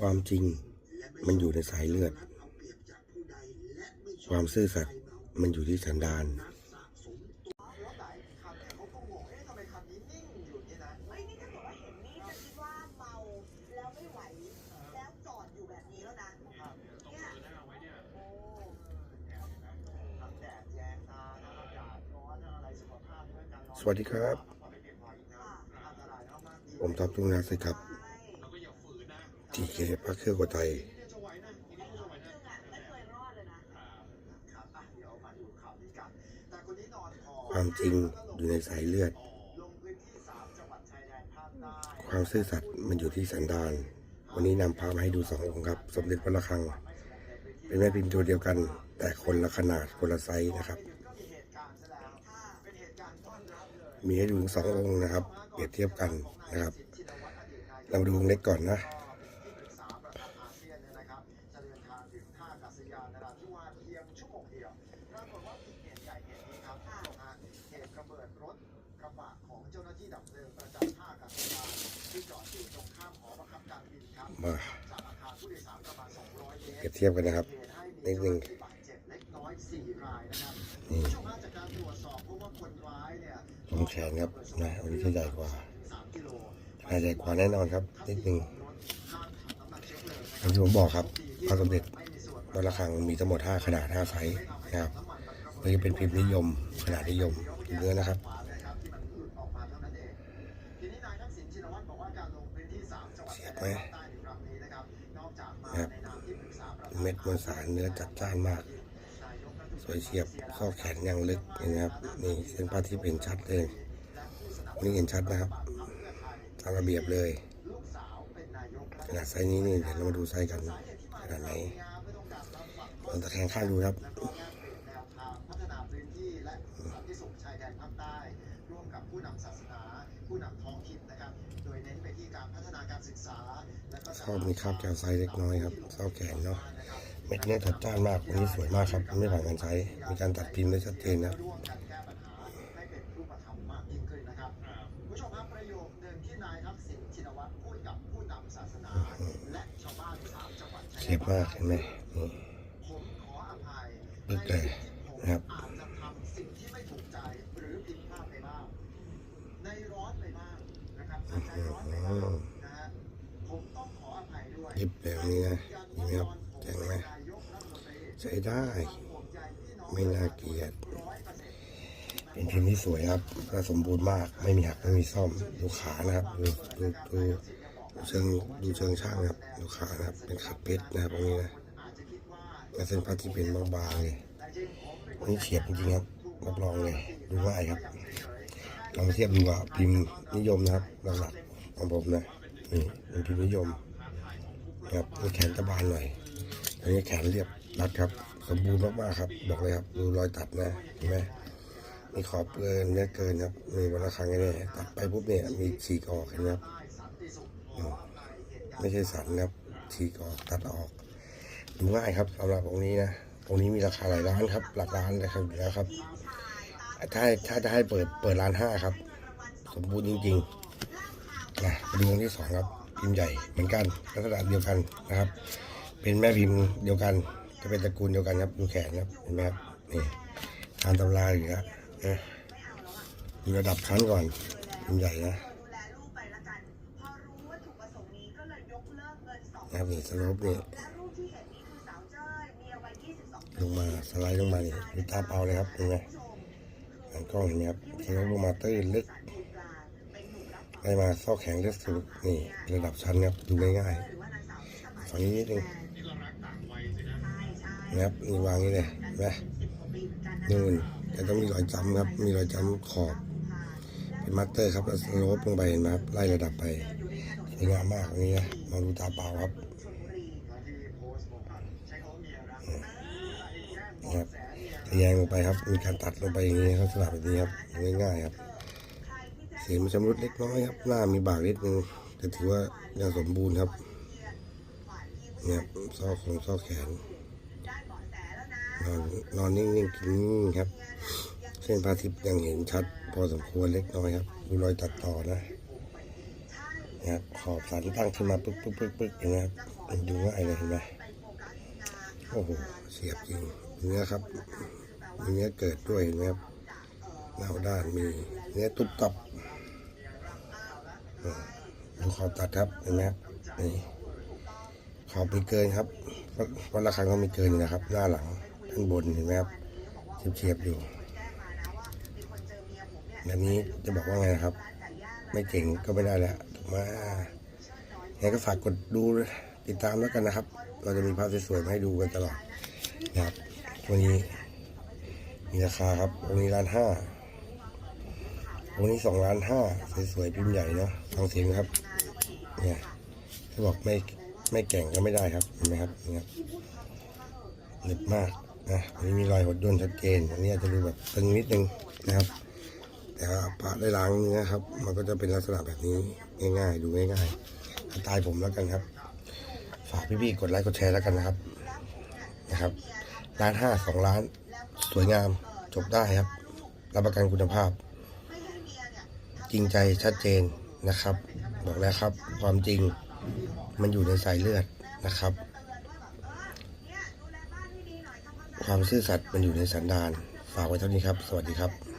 ความจริงมันอยู่ในสายเลือด ความซื่อสัตย์มันอยู่ที่สันดานเอ้ยนี่ถ้าเกิดว่าเห็นนี่จะคิดว่าเมาแล้วไม่ไหวแล้วจอดอยู่แบบนี้แล้วนะเนี่ยโอ้สวัสดีครับค่ะผมท็อปทุ่งนาสิครับใช่ ทีเคพักเครื่องกว่าไทยความจริงอยู่ในสายเลือด ความซื่อสัตย์มันอยู่ที่สันดาน วันนี้นำพามาให้ดูสององค์ครับ สมเด็จพระระฆัง เป็นแม่พิมพ์ตัวเดียวกัน แต่คนละขนาดคนละไซส์นะครับ มีให้ดูสององค์นะครับ เปรียบเทียบกันนะครับ เรามาดูองค์เล็กก่อนนะ มาเปรียบเทียบกันนะครับนิดนึงนี่ตรงแขนครับนะอันนี้ใหญ่กว่าขนาใหญ่กว่าแน่นอนครับนิดนึงอย่างที่ผมบอกครับพระสมเด็จวัดระฆังมีทั้งหมด 5 ขนาด 5 ไซส์นะครับนี่เป็นพิมพ์นิยม ขนาดนิยมเนื้อนะครับเสียบไหม นะครับ เม็ดมวลสารเนื้อจัดจ้านมาก สวยเฉียบข้อแขนยังลึกนะครับ นี่เส้นผ้าที่เป็นชัดเลยนี่เห็นชัดนะครับตามระเบียบเลยขนาดไซส์นี้นี่เดี๋ยวเรามาดูไซส์กันขนาดไหนลองตะแคงข้างดูครับ ชอบมีคราบแก้วไซส์เล็กน้อยครับเศร้าแขนเนาะเม็ดเนี้ยจัดจ้านมากวันนี้สวยมากครับ ไม่ผ่านการใช้ มีการตัดพิมพ์ได้ชัดเจนนะครับผู้ชมครับประโยคหนึ่งที่นายทักษิณชินวัตรพูดกับผู้นำศาสนาและชาวบ้านสามจังหวัดชายเฉียบมากเห็นไหมนี่ผมขออภัยปึ๊กเลยนะครับอาจจะทำสิ่งที่ไม่ถูกใจหรือผิดพลาดไปบ้างในร้อนไปบ้างนะครับอาจจะร้อนไปบ้างนะฮะผมต้องขออ ภัยด้วยยิบแบบนี้นะดีไหมครับแข็งไหมใช้ได้ ไม่น่าเกลียดเป็นเป็นพิมพ์ที่สวยครับและสมบูรณ์มาก ไม่มีหักไม่มีซ่อม ดูขานะครับ ดูดูดูดูเชิงดูเชิงช่างนะครับ ดูขานะครับ เป็นขัดเพชรนะครับตรงนี้นะและเส้นผ้าที่เป็นบางๆเลยอันนี้เฉียบจริงครับ รับรองเลย ดูง่ายครับ ลองเทียบดูกับพิมพ์นิยมนะครับหลักๆของผมนะ นี่เป็นพิมพ์นิยม ครับนี่แขนจะบานหน่อยอันนี้แขนเรียบรัดครับ สมบูรณ์มากๆครับ บอกเลยครับ ดูรอยตัดนะเห็นไหมมีขอบเกินเนื้อเกินครับมีวันละครั้งเนี่ยตัดไปปุ๊บเนี่ยมีฉีกออกเห็นไหมครับไม่ใช่สันครับฉีกออกตัดออกดูง่ายครับสำหรับองค์นี้นะองค์นี้มีราคาหลายล้านครับ หลักล้านเลยครับอยู่แล้วครับถ้าถ้าจะให้เปิดเปิดล้านห้าครับ สมบูรณ์จริงๆนะมาดูองค์ที่สองครับ พิมพ์ใหญ่เหมือนกันลักษณะเดียวกันนะครับ เป็นแม่พิมพ์เดียวกันจะเป็นตระกูลเดียวกันครับดูแขนครับเห็นไหมครับนี่ตามตำราอยู่แล้วนะดูระดับชั้นก่อนพิมพ์ใหญ่นะลลูกไปละกันะสงค์นี้ก็เลยยกเลิกเงินสองนะครับนี่สลปนี่ละรูปที่เห็นนี้คือสาวเจ้ยเมียวัย22ลงมาสไลด์ลงมานี่ดูตาเปล่าเลยครับเห็นไหมอันกล้องเห็นไหมครับสโลปลงมาตื้นลึก ไล่มาซอกแข็งเลึกสุดนี่ระดับชั้นครับดูง่ายหรืองสาวที่สมัยๆฝั่งนี้นิดนึงใช่ใช่นะครับนี่วางนี่เลยเห็นไหมสิบกว่าปีเหมือนะนู่นแต่ต้องมีรอยจำครับ มีรอยจำขอบ เป็นมัตเตอร์ครับแล้วโลปลงไปเห็นไหมครับไล่ระดับไปสวยงามมากนนี้นะมองดูตาเปล่าครับนี่ครับแยงลงไปครับ มีการตัดลงไปอย่างนี้ครับสลับแบบนี้ครับง่ายๆครับ สีมันชำรุดเล็กน้อยครับ หน้ามีบากนิดนึงแต่ถือว่ายังสมบูรณ์ครับเนี่ยครับซอกของซอกแขนนอนนอนนิ่งๆกินนิ่งๆครับ เส้นพาทิพย์ยังเห็นชัด พอสมควรเล็กน้อยครับ ดูรอยตัดต่อนะนะครับขอบสันตั้งขึ้นมาปึ๊กปึ๊กปึ๊กปึ๊กเห็นไหมครับมันดูง่ายเลยเห็นไหมโอ้โหเสียบจริงเนื้อครับมีเนื้อเกิดด้วยเห็นไหมครับหน้าด้านมีเนื้อตุบตับ ดูขอบตัดครับเห็นไหมครับนี่ขอบมีเกินครับเพราะคระฆังก็มีเกินอยู่นะครับ หน้าหลังด้านบนเห็นไหมครับเฉียบๆอยู่แบบนี้จะบอกว่าไงนะครับ ไม่เจ๋งก็ไม่ได้แล้วถูกไหมยังไงก็ฝากกดดูติดตามแล้วกันนะครับ เราจะมีภาพสวยๆมาให้ดูกันตลอดนะครับวันนี้มีราคาครับวันนี้ล้านห้า วันนี้สองล้านห้าสวยๆพิมพ์ใหญ่เนาะฟังเสียงครับ เนี่ยถ้าบอกไม่ไม่แก่งก็ไม่ได้ครับเห็นไหมครับนี่ครับเหน็บมากนะวันนี้มีรอยหดย่นชัดเจนอันนี้อาจจะดูแบบตึงนิดนึงนะครับ แต่ว่าปะได้ล้างเนื้อครับ มันก็จะเป็นลักษณะแบบนี้ง่ายๆ ดูง่ายๆสไตล์ผมแล้วกันครับ ฝากพี่ๆกดไลค์กดแชร์แล้วกันนะครับนะครับล้านห้าสองล้านสวยงามจบได้ครับ รับประกันคุณภาพ จริงใจชัดเจนนะครับ บอกแล้วครับ ความจริงมันอยู่ในสายเลือดนะครับ ความซื่อสัตย์มันอยู่ในสันดานฝากไว้เท่านี้ครับ สวัสดีครับ